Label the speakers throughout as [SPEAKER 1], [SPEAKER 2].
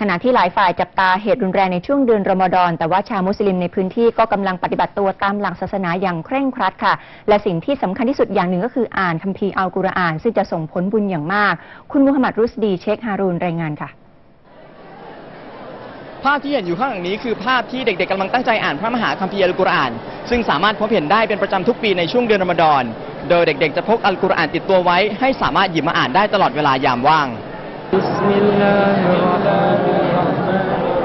[SPEAKER 1] ขณะที่หลายฝ่ายจับตาเหตุรุนแรงในช่วงเดือนรอมฎอน แต่ว่าชาวมุสลิมในพื้นที่ก็กำลังปฏิบัติตัวตามหลักศาสนาอย่างเคร่งครัดค่ะ และสิ่งที่สำคัญที่สุดอย่างหนึ่งก็คืออ่านคัมภีร์อัลกุรอาน ซึ่งจะส่งผลบุญอย่างมาก คุณมุฮัมมัดรุสดีเชคฮารูนรายงานค่ะ
[SPEAKER 2] ภาพที่เห็นอยู่ข้างหลังนี้คือภาพที่เด็กๆกำลังตั้งใจอ่านพระมหาคัมภีร์อัลกุรอาน ซึ่งสามารถพบเห็นได้เป็นประจำทุกปีในช่วงเดือนรอมฎอน โดยเด็กๆ จะพกอัลกุรอานติดตัวไว้ ให้สามารถหยิบมาอ่านได้ตลอดเวลายามว่าง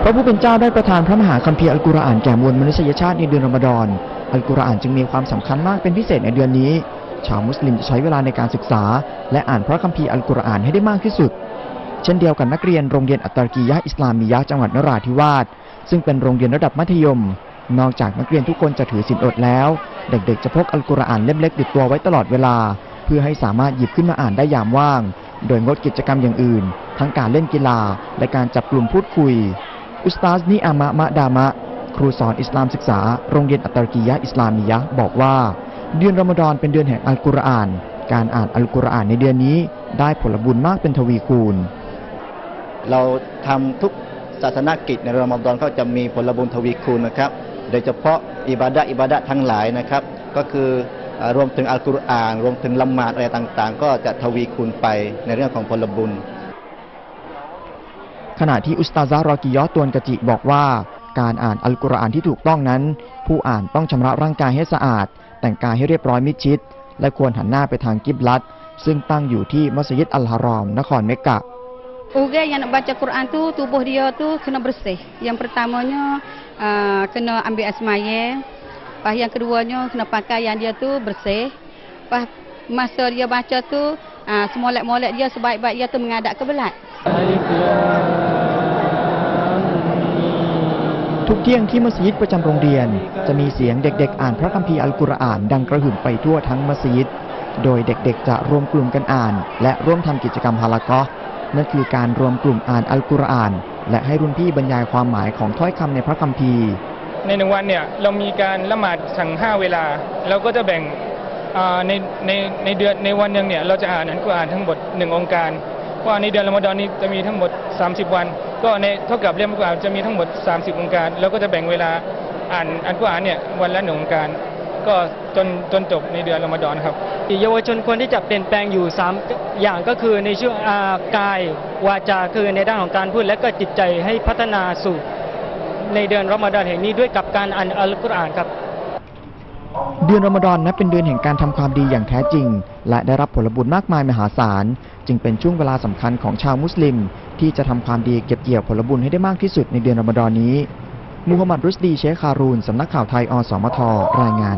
[SPEAKER 2] พระผู้เป็นเจ้าได้ประทานพระมหาคัมภีร์อัลกุรอานแก่มวลมนุษยชาติในเดือนรอมฎอน อัลกุรอานจึงมีความสำคัญมากเป็นพิเศษในเดือนนี้ ชาวมุสลิมจะใช้เวลาในการศึกษา และอ่านพระคัมภีร์อัลกุรอานให้ได้มากที่สุด เช่นเดียวกับนักเรียนโรงเรียนอัตตากียะอิสลามียะจังหวัดนราธิวาส ซึ่งเป็นโรงเรียนระดับมัธยม นอกจากนักเรียนทุกคนจะถือศีลอดแล้ว เด็กๆ จะพกอัลกุรอานเล่มเล็กติดตัวไว้ตลอดเวลา เพื่อให้สามารถหยิบขึ้นมาอ่านได้ยามว่าง โดยงดกิจกรรมอย่างอื่น ทั้งการเล่นกีฬาและการจับกลุ่มพูดคุย อุสตาซนีอามะมะดามะ ครูสอนอิสลามศึกษา โรงเรียนอัตตากียะอิสลามียะบอกว่า เดือนรอมฎอนเป็นเดือนแห่งอัลกุรอาน การอ่านอัลกุรอานในเดือนนี้ ได้ผลบุญมากเป็นทวีคูณ
[SPEAKER 3] เราทำทุกศาสนกิจในรอมฎอนก็จะมีผลบุญทวีคูณนะครับ โดยเฉพาะอิบาดะอิบาดะทั้งหลายนะครับ ก็คือรวมถึงอัลกุรอาน รวมถึงละหมาดอะไรต่างๆ ก็จะทวีคูณไปในเรื่องของผลบุญ
[SPEAKER 2] ขณะที่อุสตาซารอกิยอตวนกะจิบอกว่า การอ่านอัลกุรอานที่ถูกต้องนั้น ผู้อ่านต้องชำระร่างกายให้สะอาด แต่งกายให้เรียบร้อยมิดชิด และควรหันหน้าไปทางกิบลัด ซึ่งตั้งอยู่ที่มัสยิดอัลฮารอม นครเมกกะ
[SPEAKER 4] Orang yang nak baca Quran tu tubuh dia tu kena bersih. Yang pertamanya uh, kena ambil air semaya. Lepas yang keduanya kena pakaian dia tu bersih. Lepas masa dia baca tu uh, semolek-molek dia sebaik-baik dia tu menghadap ke belat.
[SPEAKER 2] ทุกเที่ยงที่มัสยิดประจำโรงเรียน จะมีเสียงเด็กๆ อ่านพระคัมภีร์อัลกุรอานดังกระหึ่มไปทั่วทั้งมัสยิด โดยเด็กๆ จะรวมกลุ่มกันอ่าน และร่วมทำกิจกรรมฮาลากะนั่นคือการรวมกลุ่มอ่านอัลกุรอาน และให้รุ่นพี่บรรยายความหมายของถ้อยคำในพระคัมภีร์
[SPEAKER 5] ในหนึ่งวันเนี่ยเรามีการละหมาดสั่งห้าเวลา เราก็จะแบ่งในในในเดือนในวันหนึ่งเนี่ยเราจะอ่านอัลกุรอานทั้งหมดหนึ่งองค์การ เพราะว่าในเดือนรอมฎอนนี้จะมีทั้งหมด 30 วัน ก็ในเท่ากับเล่มอัลกุรอานจะมีทั้งหมด 30 องค์การเราก็จะแบ่งเวลาอ่านอัลกุรอานเนี่ยวันละหนึ่งองค์การ ก็จนจนจบในเดือนรอมฎอนครับ
[SPEAKER 6] เยาวชนควรที่จะเปลี่ยนแปลงอยู่ 3 อย่างก็คือในช่วงอ่ากายวาจาคือในด้านของการพูดและก็จิตใจให้พัฒนาสู่ในเดือนรอมฎอนแห่งนี้ด้วยกับการอ่านอัลกุรอานครับ
[SPEAKER 2] เดือนรอมฎอนนับเป็นเดือนแห่งการทำความดีอย่างแท้จริง และได้รับผลบุญมากมายมหาศาล จึงเป็นช่วงเวลาสำคัญของชาวมุสลิม ที่จะทำความดีเก็บเกี่ยวผลบุญให้ได้มากที่สุดในเดือนรอมฎอนนี้ มูฮัมหมัดรุสดีเชคคารูนสำนักข่าวไทยอสมทรายงาน